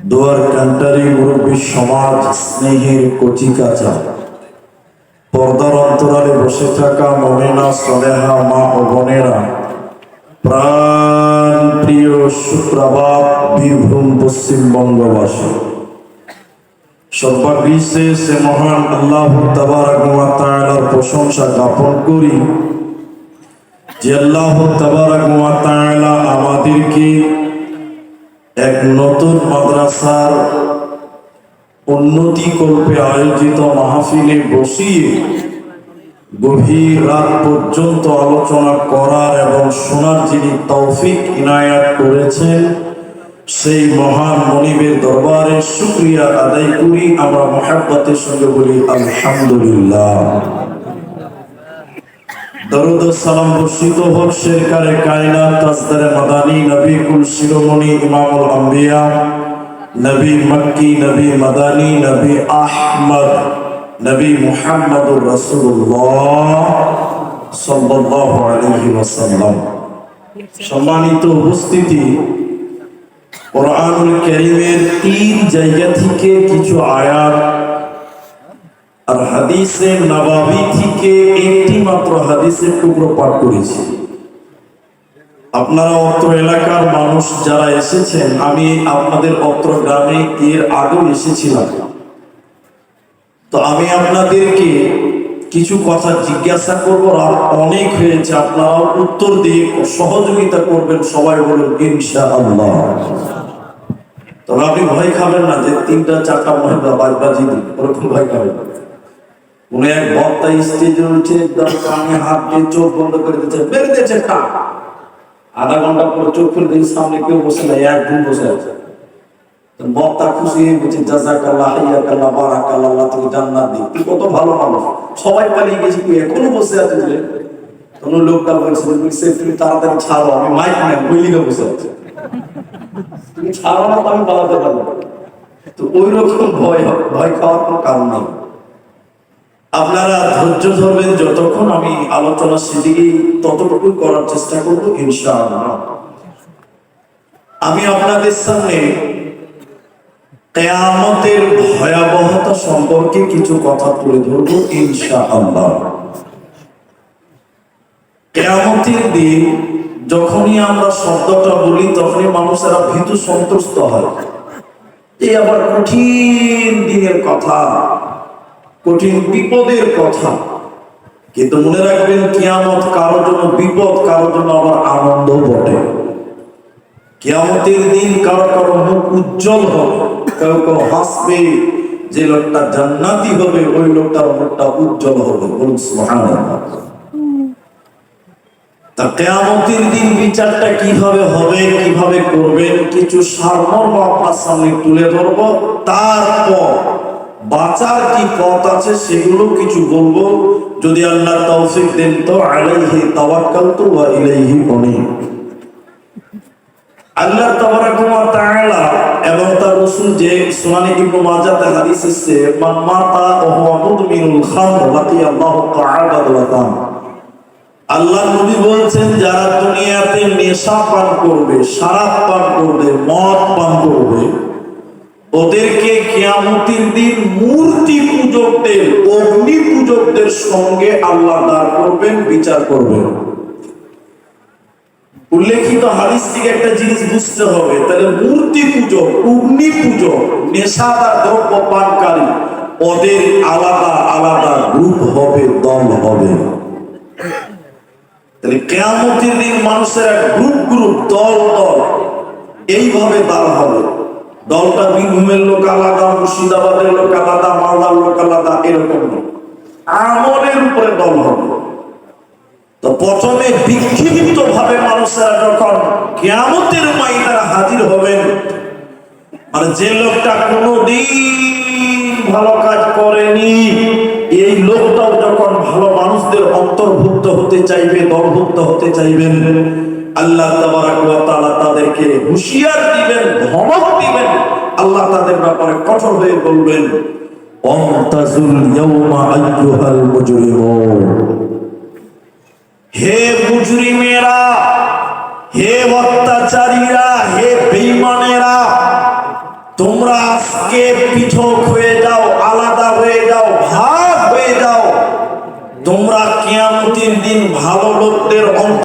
দোয়ার কান্টারি মুরব্বী সমাজ স্নেহের কচি কাঁচা। পর্দার অন্তরালে বসে থাকা মমিনা সলেহা মা ও বোনেরা, প্রাণ প্রিয় সুপ্রভাত বীরভূম পশ্চিমবঙ্গবাসী সর্বাগ্রিসে সে মহান আল্লাহ তাবারাক প্রশংসা জ্ঞাপন করি যে আল্লাহ তাআলা আমাদেরকে এক নতুন মাদ্রাসার উন্নতি কল্পে আয়োজিত মাহফিলে বসিয়ে গভীর রাত পর্যন্ত আলোচনা করার এবং শোনার যিনি তৌফিক ইনায়াত করেছেন, সেই মহান মনিবের দরবারে শুক্রিয়া আদায় করি। আমরা মহাব্বতের সঙ্গে বলি, আলহামদুলিল্লাহ। দরুদ সালাম বর্ষিত হোক শেরকারে কায়নাত, তাজদারে মাদানী নবী কুল শিরোমণি, ইমামুল আম্বিয়া, নবী মক্কি, নবী মাদানী, নবী আহমদ, নবী মুহাম্মদুর রাসূলুল্লাহ সাল্লাল্লাহু আলাইহি ওয়াসাল্লাম। সম্মানিত উপস্থিতি, কোরআনুল কারীমের তিন জায়গা থেকে কিছু আয়াত আর হাদিসে নবাবি থেকে একটি মাত্র হাদিসের টুকরো পাঠ করেছি। আপনারা অত্র এলাকার মানুষ যারা এসেছেন, আমি আপনাদের অত্র গ্রামে এর আগেও এসেছিলাম। তো আমি আপনাদেরকে কিছু কথা জিজ্ঞাসা করব, আর অনেক হয়েছে আপনারা উত্তর দিয়ে সহযোগিতা করবেন, সবাই বলুন ইনশা আল্লাহ তবে আপনি ভয় খাবেন না যে তিনটা, চারটা মহিলা বাজবাজি দিন ওরকম ভয় খাবেন না কোন এক বক্তা স্টেজে উঠে একদম কানে হাত দিয়ে চোখ বন্ধ করে দিচ্ছে মেরে দিয়েছে কা আধা ঘণ্টা পরে চোখ খুলে দিন সামনে কেউ বসে নাই একদম বসে আছে। বক্তা খুশি হয়ে বলছে, জাজাকাল্লাহ, হাইয়াকাল্লাহ, বারাকাল্লাহ, আল্লাহ তোকে জান্নাত দিই তুই কত ভালো মানুষ। সবাই পালিয়ে গেছি তুই এখনও বসে আছিস রে কোনো লোকটা বলছে, তুমি তাড়াতাড়ি ছাড়ো, আমি মাইক নাই বইলিনে বসে আছে। তুমি ছাড়ো না তো আমি পালাতে পারব তো ওই রকম ভয় ভয় খাওয়ার কোনো কারণ নেই। আপনারা ধৈর্য ধরবেন, যতক্ষণ আমি আলোচনা সেদিকেই ততটুকুই করার চেষ্টা করব, ইনশাআল্লাহ। আমি আপনাদের সামনে কেয়ামতের ভয়াবহতা সম্পর্কে কিছু কথা তুলে ধরব, ইনশাআল্লাহ। কেয়ামতের দিন যখনই আমরা শব্দটা বলি, তখনই মানুষেরা ভীতু সন্তুষ্ট হয়। এই আবার কঠিন দিনের কথা। কঠিন বিপদের কথা। কিন্তু মনে রাখবেন, কিয়ামত কারোর জন্য বিপদ, কারোর জন্য আবার আনন্দ বটে। কিয়ামতের দিন কারও কারও মুখ উজ্জ্বল হবে। কেউ কেউ হাসবে যে লোকটা জান্নাতি হবে, ওই লোকটার মুখটা উজ্জ্বল হবে। বলুন তা কেয়ামতের দিন বিচারটা কীভাবে হবে, কীভাবে করবেন, কিছু সারমর্ম আপনার সামনে তুলে ধরবো। তারপর বাঁচার কি পথ আছে সেগুলো কিছু বলব? যদি আল্লাহ তৌফিক দেন তো আলাইহি তাওয়াক্কালতু ওয়া ইলাইহি উনীব। আল্লাহ তাবারাক ওয়া তাআলা এবং তার রাসূল যে সুনানে ইবনে মাজাহ হাদিস এসেছে, মান মাতা ওয়া হুয়া মুদমিনুল খামর লাকিয়াল্লাহু তাআলা ওয়া আল্লাহ নবী বলছেন, যারা দুনিয়াতে নেশা পান করবে, শারাব পান করবে, মদ পান করবে ওদেরকে কিয়ামতের দিন মূর্তি পূজকদের, অগ্নি পূজকদের সঙ্গে আল্লাহ দাঁড় করবেন, বিচার করবেন। উল্লেখিত হাদিস থেকে একটা জিনিস বুঝতে হবে, তাহলে মূর্তি পূজক, অগ্নি পূজক নেশাদার দ্রব্য পানকারী, ওদের আলাদা আলাদা গ্রুপ হবে, দল হবে। তাহলে কেয়ামতের দিন মানুষের এক গ্রুপ গ্রুপ দল দল এইভাবে দাঁড় হবে। দলটা বীরভূমের লোক আলাদা, মুর্শিদাবাদের লোক আলাদা, মালদার লোক আলাদা, এরকম নয়। আমলের উপরে দল হবে তো প্রথমে বিক্ষিপ্ত ভাবে মানুষেরা যখন কেয়ামতের ময়দানে হাজির হবেন মানে যে লোকটা কোনোদিন ভালো কাজ করেনি, এই লোকটাও যখন ভালো মানুষদের অন্তর্ভুক্ত হতে চাইবে, দলভুক্ত হতে চাইবেন আল্লাহ তাআলা তাদেরকে হুঁশিয়ার দিবেন, ধমক দিবেন। আল্লাহ তাদের ব্যাপারে কঠোর হয়ে বলবেন হে মুজরিমেরা, হে অত্যাচারীরা, হে বেঈমানেরা, তোমরা আজকে পৃথক হয়ে যাও, আলাদা হয়ে যাও, ভাগ হয়ে যাও। তোমরা কিয়ামতের দিন ভালো লোকদের